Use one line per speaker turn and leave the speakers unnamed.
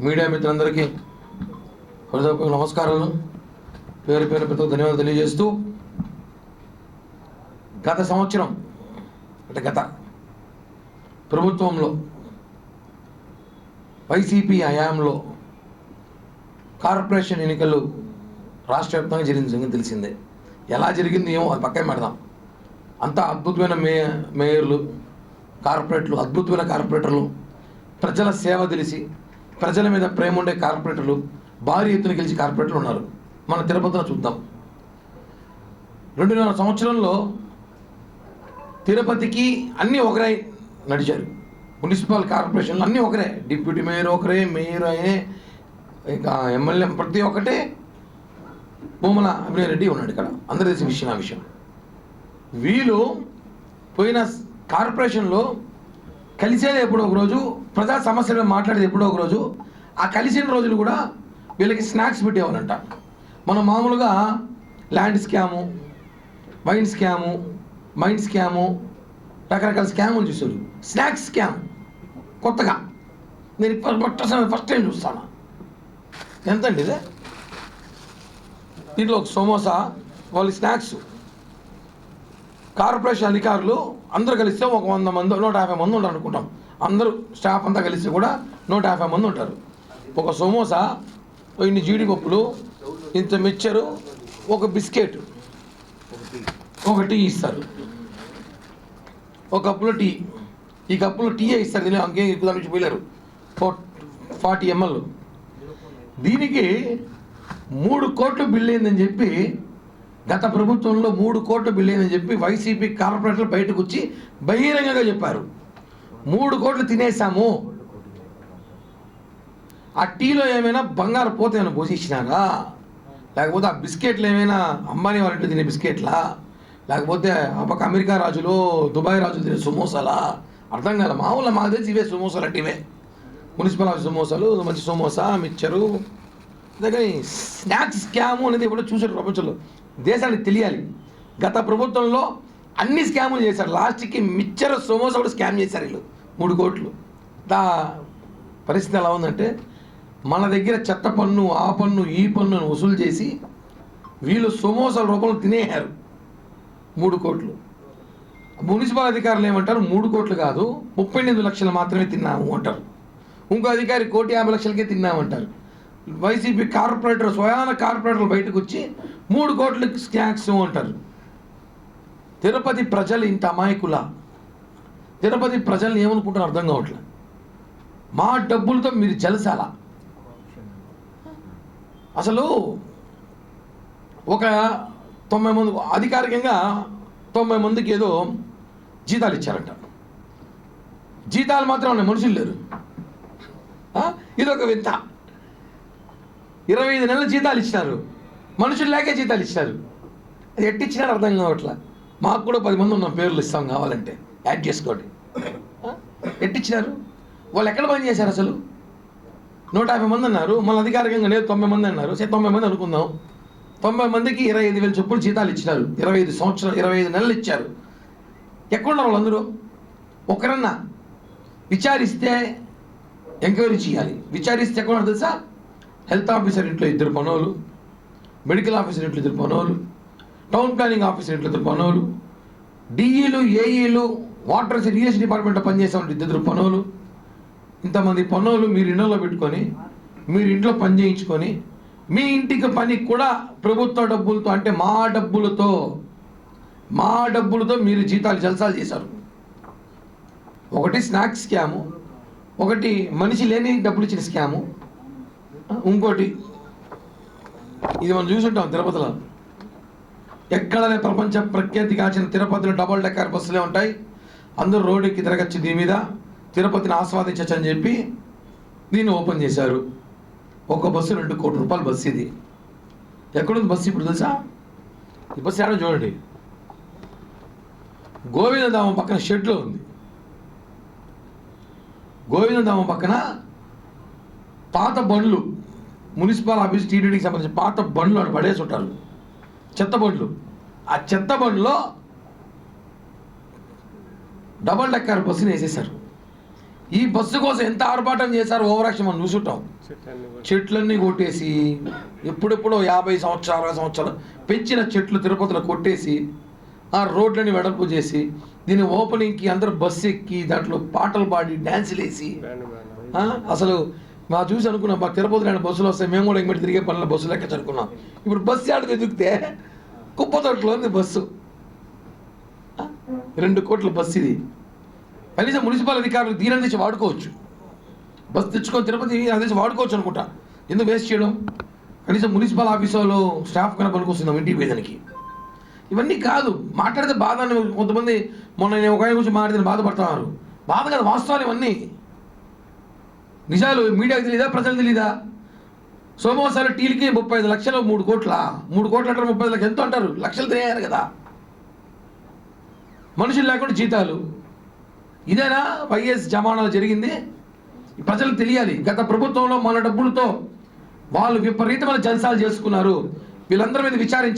Media మిత్రులందరికీ హృదయపూర్వక నమస్కారాలు. పేరు పేరు ప్రతి ధన్యవాదాలు తెలియజేస్తూ గత సంవత్సరం అంటే గత ప్రభుత్వంలో వైసీపీ హయాంలో కార్పొరేషన్ ఎన్నికలు రాష్ట్ర వ్యాప్తంగా జరిగిన సంగతి తెలిసిందే. ఎలా జరిగింది ఏమో అది పక్కన పెడదాం. అంత అద్భుతమైన మే మేయర్లు కార్పొరేట్లు అద్భుతమైన కార్పొరేటర్లు ప్రజల సేవ తెలిసి ప్రజల మీద ప్రేమ ఉండే కార్పొరేటర్లు భారీ ఎత్తున గెలిచి కార్పొరేటర్లు ఉన్నారు. మన తిరుపతిలో చూద్దాం. రెండున్నర సంవత్సరంలో తిరుపతికి అన్నీ ఒకరే నడిచారు. మున్సిపల్ కార్పొరేషన్లు అన్నీ ఒకరే. డిప్యూటీ మేయర్ ఒకరే మేయర్ అయ్యే ఇక ఎమ్మెల్యే ప్రతి ఒక్కటే భూమల అభినయ్ రెడ్డి ఉన్నాడు ఇక్కడ. అందరూ తెలిసిన విషయం ఆ విషయం. వీళ్ళు పోయిన కార్పొరేషన్లో కలిసేది ఎప్పుడో ఒకరోజు ప్రజా సమస్యల మీద మాట్లాడేది ఎప్పుడో ఒకరోజు ఆ కలిసిన రోజులు కూడా వీళ్ళకి స్నాక్స్ పెట్టేవారంట మనం మామూలుగా land scam wine scam mind scam రకరకాల స్కాములు చూసారు స్నాక్స్ స్కామ్ కొత్తగా. నేను మొట్టసారి ఫస్ట్ టైం చూస్తాను. ఎంతండి ఇదే? దీంట్లో ఒక సమోసా వాళ్ళు స్నాక్స్ కార్పొరేషన్ అధికారులు అందరూ కలిస్తే ఒక వంద మంది నూట యాభై మంది ఉంటారు అనుకుంటాం. అందరూ స్టాఫ్ అంతా కలిసి కూడా నూట యాభై మంది ఉంటారు. ఒక సమోసా ఇన్ని జీడిపప్పులు ఇంత మిక్చరు ఒక బిస్కెట్ ఒక టీ ఇస్తారు. ఒక కప్పులో టీ ఈ కప్పులో టీ ఇస్తారు దీని ఇంకేం ఎక్కువ దాని నుంచి పోయలేరు ఫార్టీ ఎంఎల్. దీనికి మూడు కోట్లు బిల్ అయిందని చెప్పి గత ప్రభుత్వంలో మూడు కోట్లు బిల్ అని చెప్పి వైసీపీ కార్పొరేటర్లు బయటకు వచ్చి బహిరంగంగా చెప్పారు. మూడు కోట్లు తినేసాము ఆ టీలో ఏమైనా బంగారు పోతే ఏమైనా పోసిచ్చినారా లేకపోతే ఆ బిస్కెట్లు ఏమైనా అంబానీ వాళ్ళు తినే బిస్కెట్లా? లేకపోతే ఆ పక్క అమెరికా రాజులు దుబాయ్ రాజులు తినే సమోసాలా? అర్థం కాదు మామూలు మాకు తెలిసి ఇవే సమోసాలు అంటే ఇవే. మున్సిపల్ ఆఫీస్ సమోసాలు మంచి సమోసా మిక్చరు. అందుకని స్నాక్స్ స్కాము అనేది ఎప్పుడో చూసారు ప్రపంచంలో. దేశానికి తెలియాలి. గత ప్రభుత్వంలో అన్ని స్కాములు చేశారు. లాస్ట్కి మిచ్చర సమోసా కూడా స్కామ్ చేశారు వీళ్ళు. మూడు కోట్లు. దా పరిస్థితి ఎలా ఉందంటే మన దగ్గర చెత్త పన్ను ఆ పన్ను ఈ పన్నును వసూలు చేసి వీళ్ళు సోమోసాల రూపంలో తినేయారు మూడు కోట్లు. మున్సిపల్ అధికారులు ఏమంటారు? మూడు కోట్లు కాదు ముప్పై ఎనిమిది లక్షలు మాత్రమే తిన్నాము అంటారు. ఇంకో అధికారి కోటి యాభై లక్షలకే తిన్నామంటారు. వైసీపీ కార్పొరేటర్ స్వయాన కార్పొరేటర్లు బయటకు వచ్చి మూడు కోట్ల స్నాక్స్ అంటారు తిరుపతి ప్రజలు ఇంత అమాయకుల? తిరుపతి ప్రజల్ని ఏమనుకుంటారో అర్థం కావట్లేదు మా డబ్బులతో మీరు జలసాల. అసలు ఒక తొంభై మంది అధికారికంగా తొంభై మందికి ఏదో జీతాలు ఇచ్చారంట. జీతాలు మాత్రం ఉన్నాయి మనుషులు లేరు. ఇదొక వింత. ఇరవై ఐదు నెలల జీతాలు ఇచ్చినారు. మనుషులు లేకే జీతాలు ఇచ్చినారు. అది ఎట్టిచ్చినారు అర్థం కావట్లా? మాకు కూడా పది మంది ఉన్న పేర్లు ఇస్తాం కావాలంటే. యాడ్ చేసుకోండి. ఎట్టిచ్చినారు వాళ్ళు ఎక్కడ పని చేశారు అసలు? నూట యాభై మంది అన్నారు. మన అధికారికంగా లేదు తొంభై మంది అన్నారు. సరే తొంభై మంది అనుకుందాం. తొంభై మందికి ఇరవై ఐదు వేల చొప్పులు జీతాలు ఇచ్చినారు. ఇరవై ఐదు సంవత్సరాలు ఇరవై ఐదు నెలలు ఇచ్చారు. ఎక్కడున్నారు వాళ్ళందరూ? ఒకరన్నా విచారిస్తే ఎంక్వైరీ చేయాలి. విచారిస్తే ఎక్కడ తెలుసా? హెల్త్ ఆఫీసర్ ఇంట్లో ఇద్దరు పనోలు మెడికల్ ఆఫీసర్ ఇంట్లో ఇద్దరు పనోలు టౌన్ ప్లానింగ్ ఆఫీసర్ ఇంట్లో ఇద్దరు పనోలు డిఈలు ఏఈలు వాటర్ ఇరిగేషన్ డిపార్ట్మెంట్లో పనిచేసే వాళ్ళు ఇద్దరు పనులు ఇంతమంది పనులు మీరు ఇళ్ళలో పెట్టుకొని మీరు ఇంట్లో పని చేయించుకొని మీ ఇంటికి పని కూడా ప్రభుత్వ డబ్బులతో అంటే మా డబ్బులతో మా డబ్బులతో మీరు జీతాలు జల్సాలు చేశారు. ఒకటి స్నాక్స్ స్కాము ఒకటి మనిషి లేని డబ్బులు ఇచ్చిన స్కాము ఇంకోటి ఇది మనం చూసుంటాం తిరుపతిలో. ఎక్కడనే ప్రపంచ ప్రఖ్యాతిగాచిన తిరుపతిలో డబల్ డెక్కర్ బస్సులే ఉంటాయి. అందరూ రోడ్డుకి తిరగచ్చు దీని మీద. తిరుపతిని ఆస్వాదించచ్చు అని చెప్పి దీన్ని ఓపెన్ చేశారు. ఒక బస్సు రెండు కోటి రూపాయల బస్సు ఇది. ఎక్కడుంది బస్సు ఇప్పుడు తెలుసా? ఈ బస్సు ఎక్కడ చూడండి. గోవిందధామం పక్కన షెడ్లో ఉంది. గోవిందధామం పక్కన పాత బండ్లు మున్సిపల్ ఆఫీస్ టీడీడీకి సంబంధించిన పాత బండ్లు అని పడేసి ఉంటారు. చెత్త బండ్లు. ఆ చెత్త బండ్లో డబల్ డెక్కర్ బస్సుని వేసేసారు ఈ బస్సు కోసం ఎంత ఆర్భాటం చేశారు ఓవరాక్షన్ మనం చూసుంటాం. చెట్లన్నీ కొట్టేసి ఎప్పుడెప్పుడో యాభై సంవత్సరాలు అరవై సంవత్సరాలు పెంచిన చెట్లు తిరుపతిలో కొట్టేసి ఆ రోడ్లని వెడల్పు చేసి దీని ఓపెనింగ్కి అందరూ బస్సు ఎక్కి దాంట్లో పాటలు పాడి డ్యాన్సులు వేసి అసలు మా చూసి అనుకున్నాం మా తిరుపతి నాడు బస్సులు వస్తాయి మేము కూడా ఇంకటి తిరిగే పనుల బస్సులు ఎక్క అనుకున్నాం ఇప్పుడు బస్సు ఆడ ఎదిగితే కుప్పతోటలో ఉంది బస్సు. రెండు కోట్ల బస్సు ఇది. కనీసం మున్సిపల్ అధికారులు దీని అందించి వాడుకోవచ్చు. బస్సు తెచ్చుకొని తిరుపతి అందించి వాడుకోవచ్చు అనుకుంటా. ఎందుకు వేస్ట్ చేయడం? కనీసం మున్సిపల్ ఆఫీస్ వాళ్ళు స్టాఫ్ కన్నా పనికొస్తున్నాం ఇంటికి వేదానికి ఇవన్నీ కాదు. మాట్లాడితే బాధ కొంతమంది మొన్న నేను ఒక ఆయన గురించి మాట్లాడితే బాధపడుతున్నారు బాధ కాదు వాస్తవాలు ఇవన్నీ. నిజాలు మీడియాకు తెలీదా? ప్రజలకు తెలీదా? సోమవాసాలు టీలకి ముప్పై ఐదు లక్షలు మూడు కోట్ల. మూడు కోట్ల అంటారు ముప్పై ఐదు లక్షలు. ఎంతో అంటారు? లక్షలు తినేయారు కదా. మనుషులు లేకుండా జీతాలు. ఇదేనా వైఎస్ జమానాలో జరిగింది? ప్రజలకు తెలియాలి. గత ప్రభుత్వంలో మన డబ్బులతో వాళ్ళు విపరీతమైన జల్సాలు చేసుకున్నారు. వీళ్ళందరి మీద విచారించి